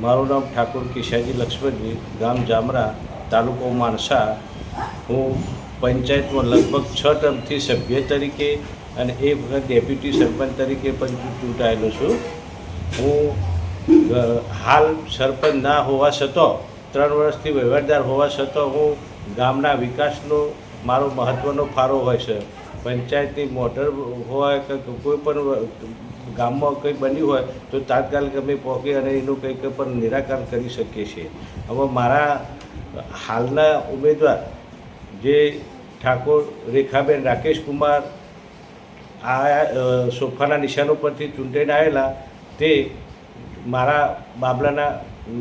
મારું નામ ઠાકોર કિશાજી લક્ષ્મણજી, ગામ જામરા, તાલુકો માણસા. હું પંચાયતમાં લગભગ છ ટર્મથી સભ્ય તરીકે અને એ વખત ડેપ્યુટી સરપંચ તરીકે પણ ચૂંટાયેલો છું. હું હાલ સરપંચ ના હોવા છતાં, ત્રણ વર્ષથી વહીવટદાર હોવા છતાં હું ગામના વિકાસનો મારો મહત્ત્વનો ફાળો હોય છે. પંચાયતની મોટર હોય કે કોઈ પણ ગામમાં કંઈ બન્યું હોય, તો તાત્કાલિક અમે પહોંચી અને એનું કંઈક પણ નિરાકરણ કરી શકીએ છીએ. હવે મારા હાલના ઉમેદવાર જે ઠાકોર રેખાબેન રાકેશ કુમાર આ સોફાના નિશાનો પરથી ચૂંટાઈને આવેલા, તે મારા બાબલાના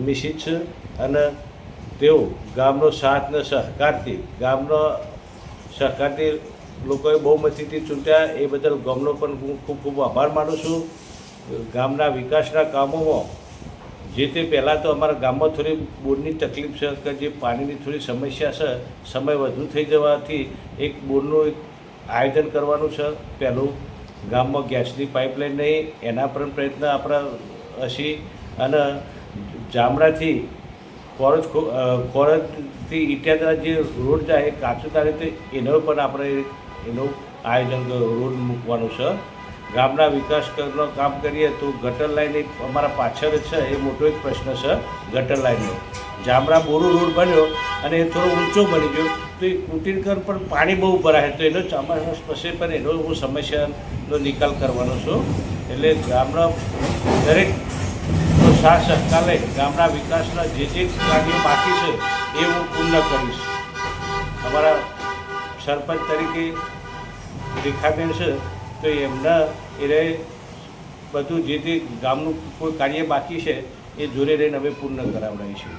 મિસિસ છે અને તેઓ ગામનો સાથ ને સહકારથી ગામનો સહકારથી લોકોએ બહુ મતીથી ચૂંટ્યા. એ બદલ ગામનો પણ હું ખૂબ ખૂબ આભાર માનું છું. ગામના વિકાસના કામોમાં જે તે પહેલાં તો અમારા ગામમાં થોડી બોરની તકલીફ છે કે જે પાણીની થોડી સમસ્યા છે, સમય વધુ થઈ જવાથી એક બોરનું એક આયોજન કરવાનું છે. પહેલું ગામમાં ગેસની પાઇપલાઇન નહીં, એના પણ પ્રયત્ન આપણા હશે અને જામરાથી કોરજ કોરજથી ઇટિયાદરા જે રોડ જાય કાચું તારે તે એનો પણ આપણે એનું આયોજન રોડ મૂકવાનું છે. ગામના વિકાસ કરનો કામ કરીએ તો ગટર લાઈન એક અમારા પાછળ છે, એ મોટો એક પ્રશ્ન છે, ગટર લાઈનનો. જામરા બોરું રોડ બન્યો અને એ થોડો ઊંચો બની ગયો. તો એ કુટીરકર પણ પાણી બહુ ભરાય તો એનો ચોમાસા પછી પણ એનો હું સમસ્યાનો નિકાલ કરવાનો છું. એટલે ગામના દરેક તો સાથ ગામના વિકાસના જે જે કાર્યો બાકી છે, એ હું પૂર્ણ કરીશ. અમારા સરપંચ તરીકે રેખાબેન છે, તો એમના એ બધું જે તે ગામનું કોઈ કાર્ય બાકી છે, એ જોડે રહીને અમે પૂર્ણ કરાવડાવીશું.